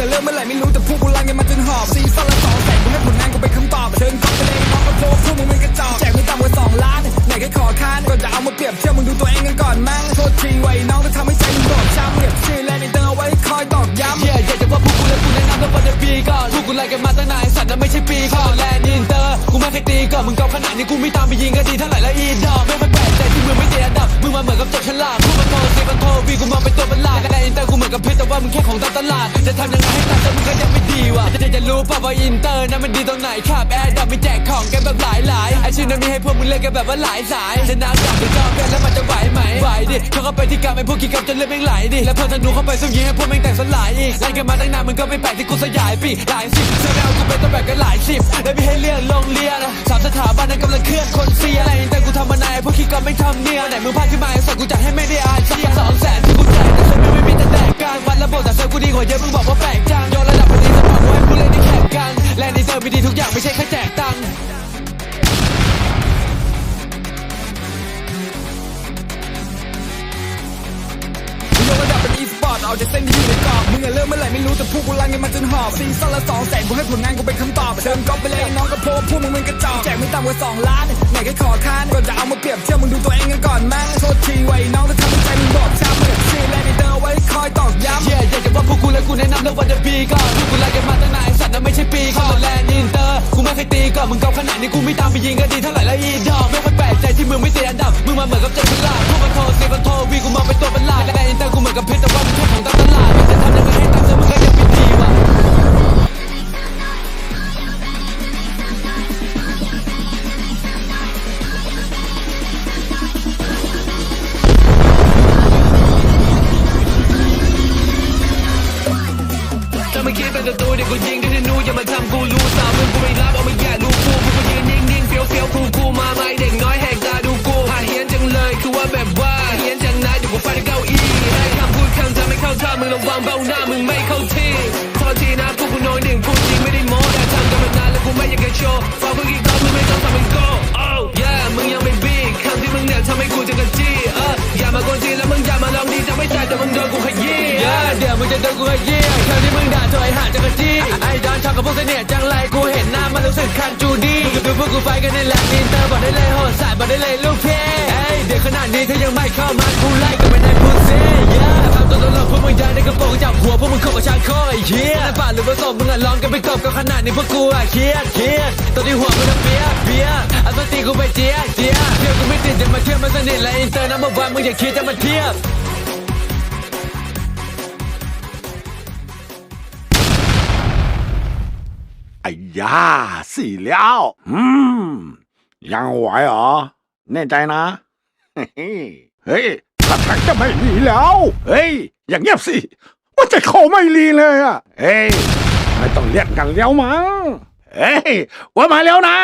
อยู่ในกรอบมึงอะเริ่มเมื่อไหร่ไม่รู้แต่พวกกูรันกันมาจนหอบซีซั่นละสองแสนกูให้ผลงานกูเป็นคำตอบเชิญกอปไปเลยน้องก็โพสพวกมึงเป็นกระจอกแจกไม่ต่ำกว่าสองล้านไหนก็ขอค้านก่อนจะเอามาเปรียบเทียบมึงดูตัวเองกันก่อนมั้งโทษทีไว้น้องที่ทำให้ใจมึงบอบช้ำเปรียบชื่อและในเตอเอาไว้คอยตอกย้ำเย่อยากจะว่าพวกกูและกูแนะนำแล้ววันปีก่อนพวกกูไล่กันมาตั้งนานสัตว์นั้นไม่ใช่ปีก่อนแลนด์อินเตอร์กูไม่เคยตีก่อนมึงเก่าขนาดนี้กูไม่ตามไปยิงก็ดีเท่าไหร่ละอีดอกไม่แปลกใจที่มึงไม่เจอันดับมึงมาเหมือนกับจบฉลากพูดมันโทรเสียมันโทรวีกูมาเป็นตัว กกับเพชรแต่ว่ามึงแค่ของตามตลาด จะทำยังไงให้ตามแต่มึงก็ยังไม่ดีว่ะจะจะรู้ป่ะว่าอินเตอร์นั้นมันดีตรงไหนครับแอร์ดับมีแจกของกันแบบหลายหลายไอชื่อนั้นมีให้พวกมึงเล่นกันแบบว่าหลายสายจะน้ำดับหรือจอมกันแล้วมันจะไหวไหมไหวดิเขาก็ไปที่กรรมไอพวกกินกับจนเลือดแม่งไหลดิแล้วพอธนูเข้าไปซุ่มยิงให้พวกแม่งแตกสลายอีกไล่กันมาตั้งนานมึงก็ไม่แปลกที่กูสยายปีกหลายสิบเซลล์กูเป็นตัวแบกกันหลายสิบแล้วมีให้เลือกโรงเรียนสามสถาบันนั้นกำลังเคลื่อนคนเสียอะไรแต่กูทำมานายพวกขี้กรไม่ทำเนียไหนมึงพลาดขึ้นมาไอ้สัตว์กูจัดให้ไม่ได้อายเสียสองแสนที่กูจ่ายแต่เซลล์ไม่มีแต่ เอาจากเส้นที่อยู่ในกรอบมึงอะเริ่มเมื่อไหร่ไม่รู้แต่พวกกูรันกันมาจนหอบซีซั่นละสองแสนกูให้ผลงานกูเป็นคำตอบเชิญก๊อปไปเลยน้องก็โพสพวกมึงเป็นกระจอกแจกไม่ต่ำกว่าสองล้านไหนก็ขอค้านก่อนจะเอามาเปรียบเทียบมึงดูตัวเองกันก่อนมั้งโทษทีไว้น้องที่ทำให้ใจมึงบอบช้ำเปรียบชื่อและในเตอเอาไว้คอยตอกย้ำเย่อยากจะว่าพวกกูและกูแนะนำแล้ววันจะปีก่อนพวกกูไล่กันมาตั้งนานสัตว์นั้นไม่ใช่ปีก่อนแลนด์อินเตอร์กูไม่เคยตีก่อนมึงเก่าขนาดนี้กูไม่ตามไปยิงก็ดีเท่าไหร่ละอีดอกไม่แปลกใจที่มึงไม่เตะอันดับมึงมาเหมือนกับเจ็บฉลาดพวกมันโทร คิดเป็นศัตรูเดี๋ยวกูยิงด้วยธนูอย่ามาทำกูรู้สาวมึงกูไม่รับเอาไม่แย่ลูกกูกูยืนนิ่งนิ่งๆเฟี้ยวเฟี้ยวคูคูมาไม่เด็กน้อยแหกตาดูกูหาเฮียนจังเลยคือว่าแบบว่าเฮียนจังนายเดี๋ยวกูฟาดด้วยเก้าอี้ให้คำพูดคำจาไม่เข้าท่ามึงระวังเบ้าหน้ามึงไม่เข้าที่โทษทีนะพวกกูน้อยหนึ่งพูดจริงไม่ได้โม้แต่ทำกันมานานแล้วกูไม่อยากจะโชว์ เดี๋ยวมึงจะโดนกูขยี้คำที่มึงด่าเธอไอ้ห่าจะกรจี้ไอ้ดอนชอบกับพวกเสน่ห์จังไรกูเห็นหน้ามันรู้สึกคันจูดี้มึงก็ดูพวกกูไปกันในแลนด์อินเตอร์บอกได้เลยโหดสายบอกได้เลยลูกเพเอ้ยเด็กขนาดนี้ถ้ายังไม่เข้ามากูไล่ก็ไม่ได้พูดเซ่ yeah ทำตัวตลกพวกมึงยังในกระโปรงจับหัวพวกมึงเข้ากับชาโคไอ้เหี้ยป่าหรือผสมมึงอะลองกันไปกบกับขนาดนี้พวกกูอะเครียดเครียดตัวที่หัวมึงจะเปียกเปียกเอาสติกูไปเจียเจียเที่ยวกูไม่ติดจะมาเที่ยวมาสนิทและอินเตอร์นัมเบอร์วันมึงอย่าคิดจะมาเทียบ 哎呀，死了！嗯，ยังไหวเหรอแน่ใจนะ เฮ้ยเฮ้ยถ้าทางจะไม่รีแล้ว เฮ้ย อย่างเงียบสิ ว่าจะเขาไม่รีเลยอ่ะ เฮ้ย ไม่ต้องเรียกกันแล้วมั้ง เฮ้ย ว่ามาแล้วนะ